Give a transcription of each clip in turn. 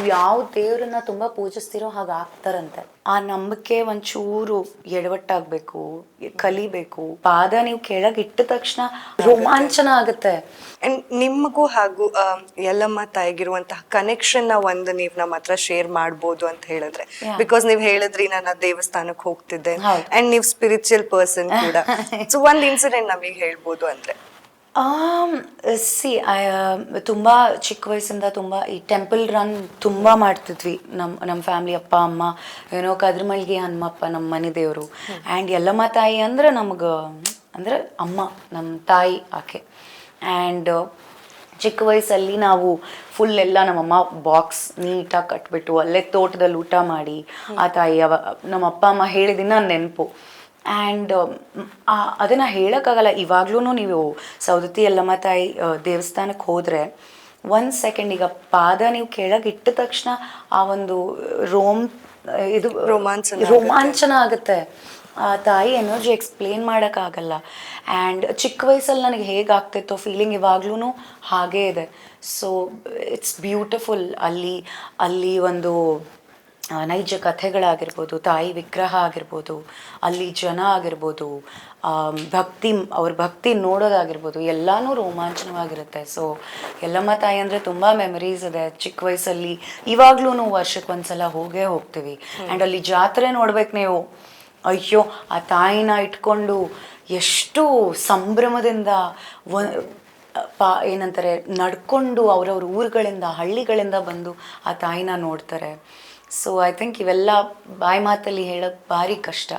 ನೀವು ಯಾವ ದೇವ್ರನ್ನ ತುಂಬಾ ಪೂಜಿಸ್ತಿರೋ ಹಾಗೆ ಆಗ್ತಾರಂತೆ. ಆ ನಂಬಿಕೆ ಒಂಚೂರು ಎಡವಟ್ಟಾಗ್ಬೇಕು ಕಲಿಬೇಕು. ಪಾದ ನೀವು ಕೆಳಗ್ ಇಟ್ಟ ತಕ್ಷಣ ರೋಮಾಂಚನ ಆಗುತ್ತೆ. ಅಂಡ್ ನಿಮಗೂ ಹಾಗೂ ಎಲ್ಲಮ್ಮ ಯಲ್ಲಮ್ಮ ತಾಯಿಗಿರುವಂತಹ ಕನೆಕ್ಷನ್ನ ಒಂದು ನೀವು ನಮ್ಮ ಹತ್ರ ಶೇರ್ ಮಾಡ್ಬೋದು ಅಂತ ಹೇಳಿದ್ರೆ. ಬಿಕಾಸ್ ನೀವ್ ಹೇಳಿದ್ರಿ ನಾನು ದೇವಸ್ಥಾನಕ್ಕೆ ಹೋಗ್ತಿದ್ದೆ. ಅಂಡ್ ನೀವು ಸ್ಪಿರಿಚುವಲ್ ಪರ್ಸನ್ ಕೂಡ. ಸೊ ಒಂದ್ ಇನ್ಸಿಡೆಂಟ್ ನಮಗೆ ಹೇಳ್ಬೋದು ಅಂದ್ರೆ. ಸಿ ತುಂಬ ಚಿಕ್ಕ ವಯಸ್ಸಿಂದ ತುಂಬ ಈ ಟೆಂಪಲ್ ರನ್ ತುಂಬ ಮಾಡ್ತಿದ್ವಿ. ನಮ್ಮ ನಮ್ಮ ಫ್ಯಾಮ್ಲಿ ಅಪ್ಪ ಅಮ್ಮ ಏನೋ ಕದ್ರಮಳ್ಗಿ ಹನುಮಪ್ಪ ನಮ್ಮ ಮನೆ ದೇವರು. ಆ್ಯಂಡ್ ಎಲ್ಲಮ್ಮ ತಾಯಿ ಅಂದ್ರೆ ನಮ್ಗೆ ಅಂದ್ರೆ ಅಮ್ಮ ನಮ್ಮ ತಾಯಿ ಆಕೆ. ಆ್ಯಂಡ್ ಚಿಕ್ಕ ವಯಸ್ಸಲ್ಲಿ ನಾವು ಫುಲ್ ಎಲ್ಲ ನಮ್ಮಮ್ಮ ಬಾಕ್ಸ್ ನೀಟಾಗಿ ಕಟ್ಬಿಟ್ಟು ಅಲ್ಲೇ ತೋಟದಲ್ಲಿ ಊಟ ಮಾಡಿ ಆ ತಾಯಿ ಅವ ನಮ್ಮ ಅಪ್ಪ ಅಮ್ಮ ಹೇಳಿದಿನ ನೆನಪು. ಆ್ಯಂಡ್ ಅದನ್ನು ಹೇಳೋಕ್ಕಾಗಲ್ಲ. ಇವಾಗಲೂ ನೀವು ಸೌದತ್ತಿ ಯಲ್ಲಮ್ಮ ತಾಯಿ ದೇವಸ್ಥಾನಕ್ಕೆ ಹೋದರೆ ಒಂದು ಸೆಕೆಂಡ್ ಈಗ ಪಾದ ನೀವು ಕೆಳಗೆ ಇಟ್ಟ ತಕ್ಷಣ ಆ ಒಂದು ರೋಮ್ ಇದು ರೋಮಾಂಚನ. ರೋಮಾಂಚನ ಆಗುತ್ತೆ. ಆ ತಾಯಿ ಎನರ್ಜಿ ಎಕ್ಸ್ಪ್ಲೇನ್ ಮಾಡೋಕ್ಕಾಗಲ್ಲ. ಆ್ಯಂಡ್ ಚಿಕ್ಕ ವಯಸ್ಸಲ್ಲಿ ನನಗೆ ಹೇಗೆ ಆಗ್ತಿತ್ತು ಫೀಲಿಂಗ್ ಇವಾಗ್ಲೂ ಹಾಗೇ ಇದೆ. ಸೊ ಇಟ್ಸ್ ಬ್ಯೂಟಿಫುಲ್ ಅಲ್ಲಿ ಅಲ್ಲಿ ಒಂದು ನೈಜ ಕಥೆಗಳಾಗಿರ್ಬೋದು ತಾಯಿ ವಿಗ್ರಹ ಆಗಿರ್ಬೋದು ಅಲ್ಲಿ ಜನ ಆಗಿರ್ಬೋದು ಭಕ್ತಿ ಅವ್ರ ಭಕ್ತಿ ನೋಡೋದಾಗಿರ್ಬೋದು ಎಲ್ಲನೂ ರೋಮಾಂಚನವಾಗಿರುತ್ತೆ. ಸೊ ಎಲ್ಲಮ್ಮ ತಾಯಿ ಅಂದರೆ ತುಂಬ ಮೆಮರೀಸ್ ಇದೆ. ಚಿಕ್ಕ ವಯಸ್ಸಲ್ಲಿ ಇವಾಗ್ಲೂ ವರ್ಷಕ್ಕೆ ಒಂದ್ಸಲ ಹೋಗೇ ಹೋಗ್ತೀವಿ. ಆ್ಯಂಡ್ ಅಲ್ಲಿ ಜಾತ್ರೆ ನೋಡ್ಬೇಕು ನೀವು. ಅಯ್ಯೋ ಆ ತಾಯಿನ ಇಟ್ಕೊಂಡು ಎಷ್ಟು ಸಂಭ್ರಮದಿಂದ ಒ ಪಾ ಏನಂತಾರೆ ನಡ್ಕೊಂಡು ಅವ್ರವ್ರ ಊರುಗಳಿಂದ ಹಳ್ಳಿಗಳಿಂದ ಬಂದು ಆ ತಾಯಿನ ನೋಡ್ತಾರೆ. ಸೊ ಐ ಥಿಂಕ್ ಇವೆಲ್ಲ ಬಾಯಿ ಮಾತಲ್ಲಿ ಹೇಳೋಕ್ಕೆ ಭಾರಿ ಕಷ್ಟ.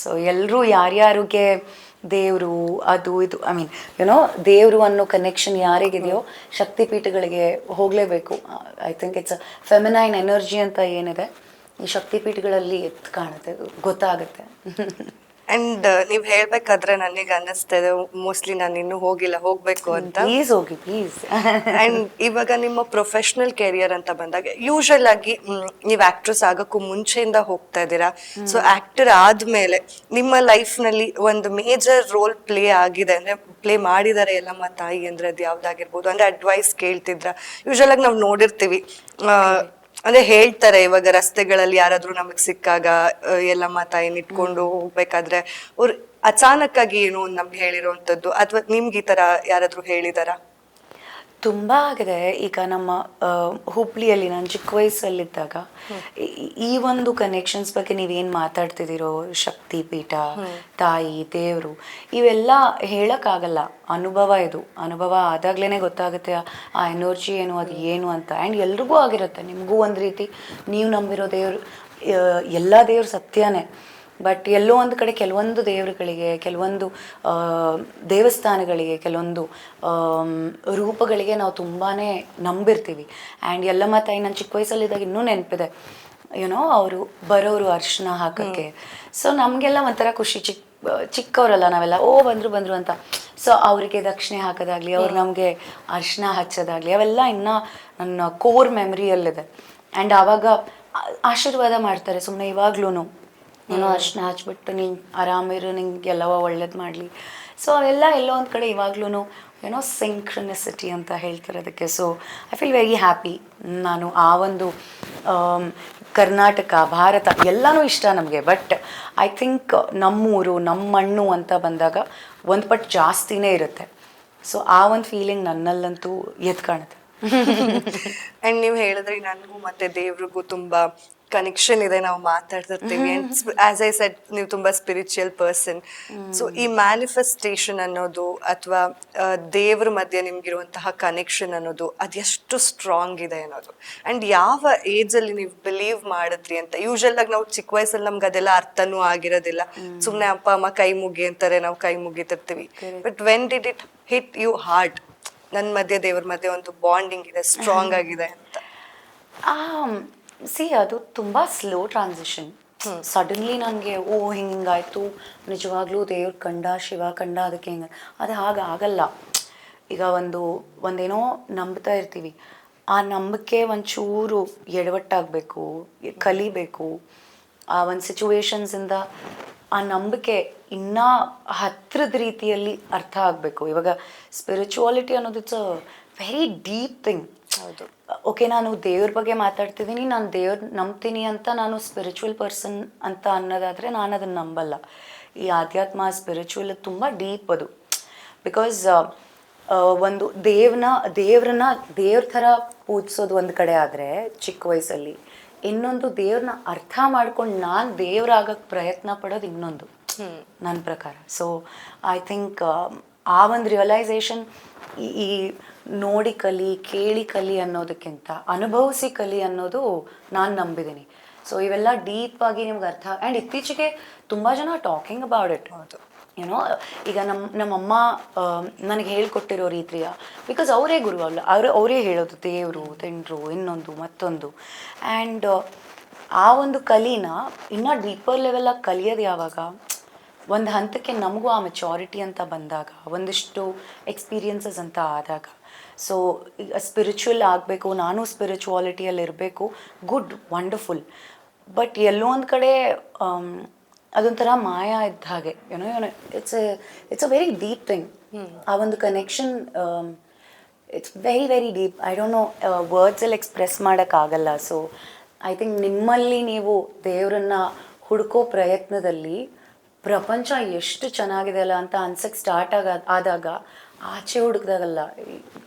ಸೊ ಎಲ್ಲರೂ ಯಾರ್ಯಾರಿಗೆ ದೇವರು ಅದು ಇದು ಐ ಮೀನ್ ಯುನೋ ದೇವರು ಅನ್ನೋ ಕನೆಕ್ಷನ್ ಯಾರಿಗಿದೆಯೋ ಶಕ್ತಿಪೀಠಗಳಿಗೆ ಹೋಗಲೇಬೇಕು. I think it's a feminine energy ಅಂತ ಏನಿದೆ ಈ ಶಕ್ತಿಪೀಠಗಳಲ್ಲಿ ಎತ್ತು ಕಾಣುತ್ತೆ ಗೊತ್ತಾಗುತ್ತೆ. ಅಂಡ್ ನೀವ್ ಹೇಳ್ಬೇಕಾದ್ರೆ ನನಗೆ ಅನ್ನಿಸ್ತದೆ ಮೋಸ್ಟ್ಲಿ ನಾನು ಇನ್ನೂ ಹೋಗಿಲ್ಲ ಹೋಗ್ಬೇಕು ಅಂತ. ಪ್ಲೀಸ್ ಹೋಗಿ ಪ್ಲೀಸ್ ಅಂಡ್ ಇವಾಗ ನಿಮ್ಮ ಪ್ರೊಫೆಷನಲ್ ಕೆರಿಯರ್ ಅಂತ ಬಂದಾಗ ಯೂಶಲ್ ಆಗಿ ನೀವು ಆಕ್ಟ್ರೆಸ್ ಆಗಕ್ಕೂ ಮುಂಚೆಯಿಂದ ಹೋಗ್ತಾ ಇದ್ದೀರಾ? ಸೊ ಆಕ್ಟರ್ ಆದ್ಮೇಲೆ ನಿಮ್ಮ ಲೈಫ್ನಲ್ಲಿ ಒಂದು ಮೇಜರ್ ರೋಲ್ ಪ್ಲೇ ಆಗಿದೆ ಅಂದ್ರೆ ಪ್ಲೇ ಮಾಡಿದ್ದಾರೆ ಎಲ್ಲಮ್ಮ ತಾಯಿ ಅಂದ್ರೆ ಅದು ಯಾವ್ದಾಗಿರ್ಬೋದು? ಅಂದ್ರೆ ಅಡ್ವೈಸ್ ಕೇಳ್ತಿದ್ರ? ಯೂಶಲ್ ಆಗಿ ನಾವು ನೋಡಿರ್ತೀವಿ. ಆ, ಅಂದ್ರೆ ಹೇಳ್ತಾರೆ ಇವಾಗ ರಸ್ತೆಗಳಲ್ಲಿ ಯಾರಾದ್ರೂ ನಮಗ್ ಸಿಕ್ಕಾಗ ಎಲ್ಲ ಎಲ್ಲಮ್ಮ ತಾಯಿನ ಇಟ್ಕೊಂಡು ಹೋಗ್ಬೇಕಾದ್ರೆ ಅವ್ರು ಅಚಾನಕ್ ಆಗಿ ಏನೋ ನಮ್ಗೆ ಹೇಳಿರೋಂಥದ್ದು? ಅಥವಾ ನಿಮ್ಗೆ ಈ ತರ ಯಾರಾದ್ರೂ ಹೇಳಿದಾರ? ತುಂಬ ಆಗಿದೆ. ಈಗ ನಮ್ಮ ಹುಬ್ಳಿಯಲ್ಲಿ ನಾನು ಚಿಕ್ಕ ವಯಸ್ಸಲ್ಲಿದ್ದಾಗ ಈ- ಒಂದು ಕನೆಕ್ಷನ್ಸ್ ಬಗ್ಗೆ ನೀವೇನು ಮಾತಾಡ್ತಿದ್ದೀರೋ ಶಕ್ತಿ ಪೀಠ ತಾಯಿ ದೇವರು ಇವೆಲ್ಲ ಹೇಳೋಕ್ಕಾಗಲ್ಲ. ಅನುಭವ ಇದು. ಅನುಭವ ಆದಾಗ್ಲೇ ಗೊತ್ತಾಗುತ್ತೆ ಆ ಎನರ್ಜಿ ಏನು ಅದು ಏನು ಅಂತ. ಆ್ಯಂಡ್ ಎಲ್ರಿಗೂ ಆಗಿರುತ್ತೆ. ನಿಮಗೂ ಒಂದು ರೀತಿ ನೀವು ನಂಬಿರೋ ದೇವರು ಎಲ್ಲ ದೇವರು ಸತ್ಯನೇ. ಬಟ್ ಎಲ್ಲೋ ಒಂದು ಕಡೆ ಕೆಲವೊಂದು ದೇವರುಗಳಿಗೆ ಕೆಲವೊಂದು ದೇವಸ್ಥಾನಗಳಿಗೆ ಕೆಲವೊಂದು ರೂಪಗಳಿಗೆ ನಾವು ತುಂಬಾ ನಂಬಿರ್ತೀವಿ. ಆ್ಯಂಡ್ ಎಲ್ಲಮ್ಮ ತಾಯಿ ನನ್ನ ಚಿಕ್ಕ ವಯಸ್ಸಲ್ಲಿದ್ದಾಗ ಇನ್ನೂ ನೆನಪಿದೆ. ಏನೋ ಅವರು ಬರೋರು ಅರ್ಶನ ಹಾಕೋಕ್ಕೆ. ಸೊ ನಮಗೆಲ್ಲ ಒಂಥರ ಖುಷಿ. ಚಿಕ್ಕ ಚಿಕ್ಕವರಲ್ಲ ನಾವೆಲ್ಲ ಓ ಬಂದರು ಬಂದರು ಅಂತ. ಸೊ ಅವರಿಗೆ ದಕ್ಷಿಣೆ ಹಾಕೋದಾಗಲಿ ಅವ್ರು ನಮಗೆ ಅರ್ಶಿನ ಹಚ್ಚೋದಾಗಲಿ ಅವೆಲ್ಲ ಇನ್ನೂ ನನ್ನ ಕೋರ್ ಮೆಮರಿಯಲ್ಲಿದೆ ಆ್ಯಂಡ್ ಆವಾಗ ಆಶೀರ್ವಾದ ಮಾಡ್ತಾರೆ ಸುಮ್ಮನೆ ಇವಾಗ್ಲೂ ಏನೋ ಅರ್ಶಿನ ಹಚ್ಬಿಟ್ಟು ನೀನು ಆರಾಮಿರು ನಿಂಗೆ ಎಲ್ಲವ ಒಳ್ಳೇದು ಮಾಡಲಿ. ಸೊ ಅವೆಲ್ಲ ಎಲ್ಲೋ ಒಂದು ಕಡೆ ಇವಾಗ್ಲೂ ಏನೋ ಸಿಂಕ್ರನಿಸಿಟಿ ಅಂತ ಹೇಳ್ತಾರೆ ಅದಕ್ಕೆ so I feel very happy ನಾನು ಆ ಒಂದು ಕರ್ನಾಟಕ ಭಾರತ ಎಲ್ಲನೂ ಇಷ್ಟ ನಮಗೆ. ಬಟ್ ಐ ಥಿಂಕ್ ನಮ್ಮೂರು ನಮ್ಮ ಮಣ್ಣು ಅಂತ ಬಂದಾಗ ಒಂದು ಪಟ್ ಜಾಸ್ತಿನೇ ಇರುತ್ತೆ. ಸೊ ಆ ಒಂದು ಫೀಲಿಂಗ್ ನನ್ನಲ್ಲಂತೂ ಎದ್ದು ಕಾಣುತ್ತೆ. ಅಂಡ್ ನೀವು ಹೇಳಿದ್ರೆ ನನಗೂ ಮತ್ತೆ ದೇವ್ರಿಗೂ ತುಂಬಾ ಕನೆಕ್ಷನ್ ಇದೆ ನಾವು ಮಾತಾಡ್ತಿರ್ತೀವಿ. ಆಸ್ ಐ ಸೆಟ್ ನೀವು ತುಂಬಾ ಸ್ಪಿರಿಚುಯಲ್ ಪರ್ಸನ್ ಸೊ ಈ ಮ್ಯಾನಿಫೆಸ್ಟೇಷನ್ ಅನ್ನೋದು ಅಥವಾ ದೇವ್ರ ಮಧ್ಯೆ ನಿಮ್ಗಿರುವಂತಹ ಕನೆಕ್ಷನ್ ಅನ್ನೋದು ಅದೆಷ್ಟು ಸ್ಟ್ರಾಂಗ್ ಇದೆ ಅನ್ನೋದು. ಅಂಡ್ ಯಾವ ಏಜ್ ಅಲ್ಲಿ ನೀವು ಬಿಲೀವ್ ಮಾಡಿದ್ರಿ ಅಂತ ಯೂಶಲ್ ಆಗಿ ನಾವು ಚಿಕ್ಕ ವಯಸ್ಸಲ್ಲಿ ನಮ್ಗೆ ಅದೆಲ್ಲ ಅರ್ಥನೂ ಆಗಿರೋದಿಲ್ಲ. ಸುಮ್ನೆ ಅಪ್ಪ ಅಮ್ಮ ಕೈ ಮುಗಿ ಅಂತಾರೆ ನಾವು ಕೈ ಮುಗಿತಿರ್ತೀವಿ. But when did it hit you heart ನನ್ನ ಮಧ್ಯೆ ದೇವ್ರ ಮಧ್ಯೆ ಒಂದು ಬಾಂಡಿಂಗ್ ಇದೆ ಸ್ಟ್ರಾಂಗ್ ಆಗಿದೆ ಅಂತ. ಸಿ ಅದು ತುಂಬ ಸ್ಲೋ ಟ್ರಾನ್ಸಿಷನ್ ಸಡನ್ಲಿ ನನಗೆ ಓ ಹಿಂಗೆ ಹಿಂಗಾಯಿತು ನಿಜವಾಗ್ಲೂ ದೇವ್ರ ಕಂಡ ಶಿವ ಕಂಡ ಅದಕ್ಕೆ ಹಿಂಗೆ. ಅದು ಹಾಗಾಗಲ್ಲ ಆಗಲ್ಲ. ಈಗ ಒಂದು ಒಂದೇನೋ ನಂಬ್ತಾ ಇರ್ತೀವಿ. ಆ ನಂಬಿಕೆ ಒಂಚೂರು ಎಡವಟ್ಟಾಗಬೇಕು ಕಲಿಬೇಕು. ಆ ಒಂದು ಸಿಚುವೇಶನ್ಸಿಂದ ಆ ನಂಬಿಕೆ ಇನ್ನೂ ಹತ್ರದ ರೀತಿಯಲ್ಲಿ ಅರ್ಥ ಆಗಬೇಕು. ಇವಾಗ ಸ್ಪಿರಿಚುವಾಲಿಟಿ ಅನ್ನೋದು it's a very deep thing ಹೌದು. ಓಕೆ ನಾನು ದೇವ್ರ ಬಗ್ಗೆ ಮಾತಾಡ್ತಿದ್ದೀನಿ. ನಾನು ದೇವ್ರ ನಂಬ್ತೀನಿ ಅಂತ ನಾನು ಸ್ಪಿರಿಚುವಲ್ ಪರ್ಸನ್ ಅಂತ ಅನ್ನೋದಾದರೆ ನಾನು ಅದನ್ನು ನಂಬಲ್ಲ. ಈ ಆಧ್ಯಾತ್ಮ ಸ್ಪಿರಿಚುವಲ್ ತುಂಬ ಡೀಪ್ ಅದು. ಬಿಕಾಸ್ ಒಂದು ದೇವ್ನ ದೇವ್ರನ್ನ ದೇವ್ರ ಥರ ಪೂಜಿಸೋದು ಒಂದು ಕಡೆ ಆದರೆ ಚಿಕ್ಕ ವಯಸ್ಸಲ್ಲಿ ಇನ್ನೊಂದು ದೇವ್ರನ್ನ ಅರ್ಥ ಮಾಡ್ಕೊಂಡು ನಾನು ದೇವ್ರಾಗಕ್ಕೆ ಪ್ರಯತ್ನ ಪಡೋದು ಇನ್ನೊಂದು. ನನ್ನ ಪ್ರಕಾರ. ಸೊ ಐ ಥಿಂಕ್ ಆ ಒಂದು ರಿಯಲೈಸೇಷನ್ ಈ ನೋಡಿ ಕಲಿ ಕೇಳಿ ಕಲಿ ಅನ್ನೋದಕ್ಕಿಂತ ಅನುಭವಿಸಿ ಕಲಿ ಅನ್ನೋದು ನಾನು ನಂಬಿದ್ದೀನಿ ಸೊ ಇವೆಲ್ಲ ಡೀಪ್ ಆಗಿ ನಿಮ್ಗೆ ಅರ್ಥ ಆ್ಯಂಡ್ ಇತ್ತೀಚೆಗೆ ತುಂಬ ಜನ ಟಾಕಿಂಗ್ ಅಬೌಟ್ ಇಟ್ ಹೌದು. ಏನೋ ಈಗ ನಮ್ಮ ನಮ್ಮಮ್ಮ ನನಗೆ ಹೇಳ್ಕೊಟ್ಟಿರೋ ರೀತಿಯ ಬಿಕಾಸ್ ಅವರೇ ಗುರು ಅಲ್ಲ ಅವರು ಅವರೇ ಹೇಳೋದು ದೇವರು ತಿಂಡ್ರು ಇನ್ನೊಂದು ಮತ್ತೊಂದು. ಆ್ಯಂಡ್ ಆ ಒಂದು ಕಲಿನ ಇನ್ನೂ ಡೀಪರ್ ಲೆವೆಲಾಗಿ ಕಲಿಯೋದು ಯಾವಾಗ? ಒಂದು ಹಂತಕ್ಕೆ ನಮಗೂ ಆ ಮೆಚಾರಿಟಿ ಅಂತ ಬಂದಾಗ ಒಂದಿಷ್ಟು ಎಕ್ಸ್ಪೀರಿಯನ್ಸಸ್ ಅಂತ ಆದಾಗ. ಸೊ ಈಗ ಸ್ಪಿರಿಚುವಲ್ ಆಗಬೇಕು ನಾನು ಸ್ಪಿರಿಚುವಾಲಿಟಿಯಲ್ಲಿ ಇರಬೇಕು ಗುಡ್ ವಂಡರ್ಫುಲ್ ಬಟ್ ಎಲ್ಲೋ ಒಂದು ಕಡೆ ಆಮ್, ಅದೊಂಥರ ಮಾಯ ಇದ್ದ ಹಾಗೆ ಏನೋ ಏನೋ it's it's a very deep thing ಆ ಒಂದು connection it's very very deep I don't know ವರ್ಡ್ಸಲ್ಲಿ express ಮಾಡೋಕ್ಕಾಗಲ್ಲ. ಸೊ ಐ ಥಿಂಕ್ ನಿಮ್ಮಲ್ಲಿ ನೀವು ದೇವರನ್ನು ಹುಡುಕೋ ಪ್ರಯತ್ನದಲ್ಲಿ ಪ್ರಪಂಚ ಎಷ್ಟು ಚೆನ್ನಾಗಿದೆ ಅಲ್ಲ ಅಂತ ಅನ್ಸಕ್ಕೆ ಸ್ಟಾರ್ಟ್ ಆಗ ಆದಾಗ ಆಚೆ ಹುಡುಕಿದಾಗಲ್ಲ.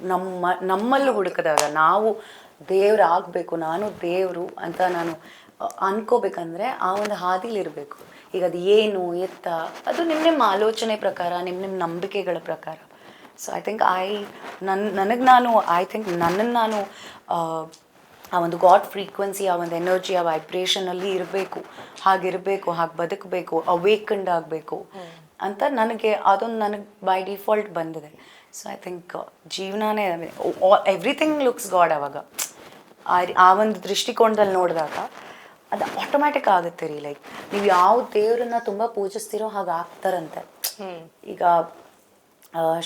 ನಮ್ಮ, ನಮ್ಮಲ್ಲಿ ಹುಡುಕಿದಾಗ ನಾವು ದೇವ್ರು ಆಗಬೇಕು, ನಾನು ದೇವರು ಅಂತ ನಾನು ಅನ್ಕೋಬೇಕಂದ್ರೆ ಆ ಒಂದು ಹಾದಿಲಿರಬೇಕು ಈಗ ಅದು ಏನು, ಎತ್ತ, ಅದು ನಿಮ್ಮ ನಿಮ್ಮ ಆಲೋಚನೆ ಪ್ರಕಾರ ನಿಮ್ಮ ನಿಮ್ಮ ನಂಬಿಕೆಗಳ ಪ್ರಕಾರ. ಸೊ ಐ ಥಿಂಕ್ ಐ ನನ್ನ ನನಗೆ ನಾನು ಐ ಥಿಂಕ್ ನನ್ನನ್ನು ನಾನು, ಆ ಒಂದು ಗಾಡ್ ಫ್ರೀಕ್ವೆನ್ಸಿ ಆ ಒಂದು ಎನರ್ಜಿ ಆ ವೈಬ್ರೇಷನಲ್ಲಿ ಇರಬೇಕು. ಹಾಗಿರಬೇಕು, ಹಾಗೆ ಬದುಕಬೇಕು ಅವೇಕಂಡ್ ಆಗಬೇಕು. ಅಂತ ನನಗೆ ಅದೊಂದು ನನಗೆ ಬೈ ಡಿಫಾಲ್ಟ್ ಬಂದಿದೆ. ಸೊ ಐ ಥಿಂಕ್ ಜೀವನನೇ ಎವ್ರಿಥಿಂಗ್ ಲುಕ್ಸ್ ಗಾಡ್ ಅವಾಗ. ಆ ಆ ಒಂದು ದೃಷ್ಟಿಕೋನದಲ್ಲಿ ನೋಡಿದಾಗ ಅದು ಆಟೋಮ್ಯಾಟಿಕ್ ಆಗುತ್ತೆ ರೀ ಲೈಕ್ ನೀವು ಯಾವ ದೇವರನ್ನ ತುಂಬ ಪೂಜಿಸ್ತೀರೋ ಹಾಗೆ ಆಗ್ತಾರಂತೆ. ಈಗ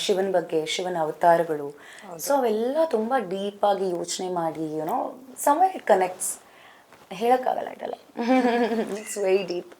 ಶಿವನ್ ಬಗ್ಗೆ ಶಿವನ ಅವತಾರಗಳು. ಸೊ ಅವೆಲ್ಲ ತುಂಬ ಡೀಪ್ ಆಗಿ ಯೋಚನೆ ಮಾಡಿ ಯುನೋ ಸಮಯ ಇಟ್ ಕನೆಕ್ಟ್ಸ್ ಹೇಳೋಕ್ಕಾಗಲ್ಲ ಇದೆಲ್ಲ. It's very deep